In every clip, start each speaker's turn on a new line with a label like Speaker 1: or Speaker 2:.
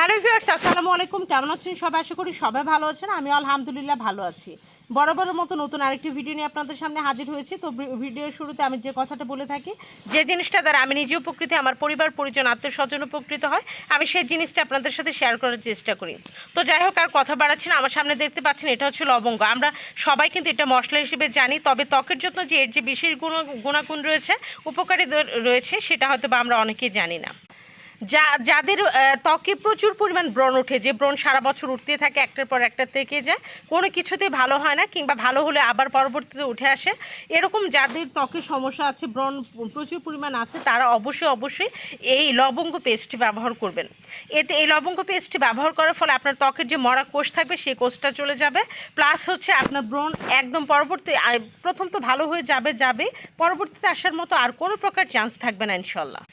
Speaker 1: Hello viewers, আসসালামু আলাইকুম। কেমন আছেন সবাই? আশা করি সবাই ভালো আছেন। আমি আলহামদুলিল্লাহ ভালো আছি। বরাবরের মতো নতুন আরেকটি ভিডিও নিয়ে আপনাদের সামনে হাজির হয়েছি। তো ভিডিওর শুরুতে আমি যে কথাটা বলে থাকি, যে জিনিসটা দ্বারা আমি নিজে উপকৃত, আমার পরিবার, পরিজন, আত্মীয় স্বজন উপকৃত হয়, আমি সেই জিনিসটা আপনাদের সাথে শেয়ার করার চেষ্টা করি। তো যাই হোক, আর কথা বাড়াচ্ছি না। আমার সামনে দেখতে পাচ্ছেন, এটা হচ্ছে লবঙ্গ। আমরা সবাই কিন্তু এটা মশলা হিসেবে জানি, তবে ত্বকের জন্য যে এর যে বিশেষ গুণ গুণাগুণ রয়েছে, উপকারী রয়েছে, সেটা হয়তো বা আমরা অনেকেই জানি না। যা, যাদের ত্বকে প্রচুর পরিমাণ ব্রণ ওঠে, যে ব্রণ সারা বছর উঠতে থাকে, একটার পর একটা থেকে যায়, কোনো কিছুতেই ভালো হয় না, কিংবা ভালো হলে আবার পরবর্তীতে উঠে আসে। এরকম যাদের ত্বকে সমস্যা আছে, ব্রণ প্রচুর পরিমাণ আছে, তারা অবশ্যই অবশ্যই এই লবঙ্গ পেস্টটি ব্যবহার করবেন। এতে এই লবঙ্গ পেস্টটি ব্যবহার করার ফলে আপনার ত্বকের যে মরা কোষ থাকবে সেই কোষটা চলে যাবে। প্লাস হচ্ছে আপনার ব্রণ একদম পরবর্তী প্রথম তো ভালো হয়ে যাবে যাবে। পরবর্তীতে আসার মতো আর কোনো প্রকার চান্স থাকবে না, ইনশাল্লাহ।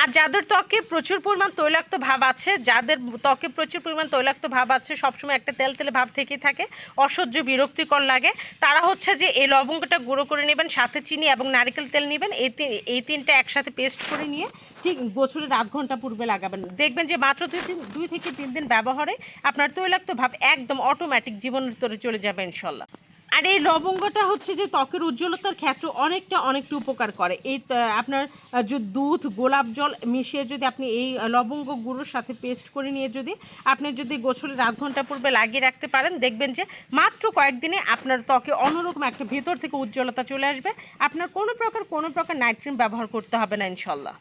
Speaker 1: আর যাদের ত্বকে প্রচুর পরিমাণ তৈলাক্ত ভাব আছে, যাদের ত্বকে প্রচুর পরিমাণ তৈলাক্ত ভাব আছে, সবসময় একটা তেল তেলে ভাব থেকেই থাকে, অসহ্য, বিরক্তিকর লাগে। তারা হচ্ছে যে এই লবঙ্গটা গুঁড়ো করে নেবেন, সাথে চিনি এবং নারকেল তেল নেবেন, এই এই তিনটা একসাথে পেস্ট করে নিয়ে ঠিক গোছলের আধ ঘণ্টা পূর্বে লাগাবেন। দেখবেন যে মাত্র দুই দিন দুই থেকে তিন দিন ব্যবহারে আপনার তৈলাক্ত ভাব একদম অটোমেটিক জীবনের তরে চলে যাবে ইনশাল্লাহ। আর এই লবঙ্গটা হচ্ছে যে ত্বকের উজ্জ্বলতার ক্ষেত্রে অনেকটা অনেকটা উপকার করে। এই আপনার যে দুধ, গোলাপ জল মিশিয়ে যদি আপনি এই লবঙ্গ গুঁড়োর সাথে পেস্ট করে নিয়ে যদি আপনি যদি গোসলের আধ ঘণ্টা পূর্বে লাগিয়ে রাখতে পারেন, দেখবেন যে মাত্র কয়েকদিনে আপনার ত্বকে অন্যরকম একটা ভেতর থেকে উজ্জ্বলতা চলে আসবে। আপনার কোনো প্রকার কোনো প্রকার নাইট ক্রিম ব্যবহার করতে হবে না, ইনশাল্লাহ।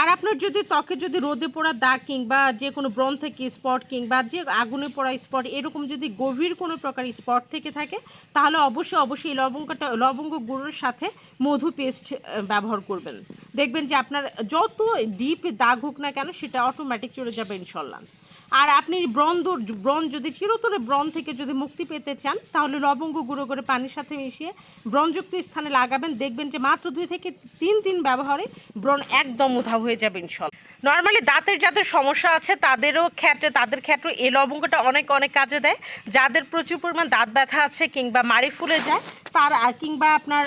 Speaker 1: আর আপনার যদি ত্বকে যদি রোদে পড়া দাগ কিংবা যে কোনো ব্রণ থেকে স্পট কিংবা যে আগুনে পড়া স্পট এরকম যদি গভীর কোনো প্রকার স্পট থেকে থাকে, তাহলে অবশ্যই অবশ্যই লবঙ্গটা, লবঙ্গ গুঁড়োর সাথে মধু পেস্ট ব্যবহার করবেন। দেখবেন যে আপনার যত ডিপ দাগ হোক না কেন সেটা অটোমেটিক চলে যাবে ইনশাল্লাহ। আর আপনি ব্রণ ব্রণ যদি চিরতরে ব্রণ থেকে যদি মুক্তি পেতে চান, তাহলে লবঙ্গ গুঁড়ো করে পানির সাথে মিশিয়ে ব্রণযুক্ত স্থানে লাগাবেন। দেখবেন যে মাত্র দুই থেকে তিন দিন ব্যবহারে ব্রণ একদম উধাও হয়ে যাবে ইনশাল্লাহ। নর্মালি দাঁতের যাদের সমস্যা আছে, তাদেরও ক্ষেত্রে, তাদের ক্ষেত্রে এই লবঙ্গটা অনেক অনেক কাজে দেয়। যাদের প্রচুর পরিমাণ দাঁত ব্যথা আছে কিংবা মাড়ি ফুলে যায়, তার, কিংবা আপনার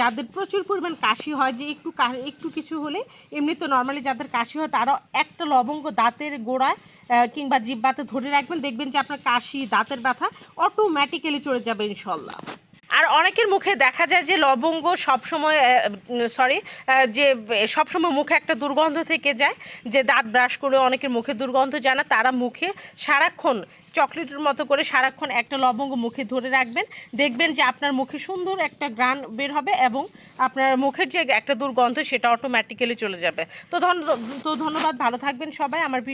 Speaker 1: যাদের প্রচুর পরিমাণ কাশি হয়, যে একটু একটু কিছু হলে এমনি তো নর্মালি যাদের কাশি হয় তারা একটা লবঙ্গ দাঁতের গোড়ায় কিংবা জিব্বাতে ধরে রাখবেন। দেখবেন যে আপনার কাশি, দাঁতের ব্যথা অটোমেটিক্যালি চলে যাবে ইনশাল্লাহ। আর অনেকের মুখে দেখা যায় যে লবঙ্গ সবসময় সরি যে সবসময় মুখে একটা দুর্গন্ধ থেকে যায়, যে দাঁত ব্রাশ করে অনেকের মুখে দুর্গন্ধ যায় না, তারা মুখে সারাক্ষণ চকলেটের মতো করে সারাক্ষণ একটা লবঙ্গ মুখে ধরে রাখবেন, দেখবেন যে আপনার মুখে সুন্দর একটা গ্রান বের হবে এবং আপনার মুখের যে একটা দুর্গন্ধ সেটা অটোমেটিক্যালি চলে যাবে। তো ধন্য তো ধন্যবাদ, ভালো থাকবেন সবাই, আমার ভিডিও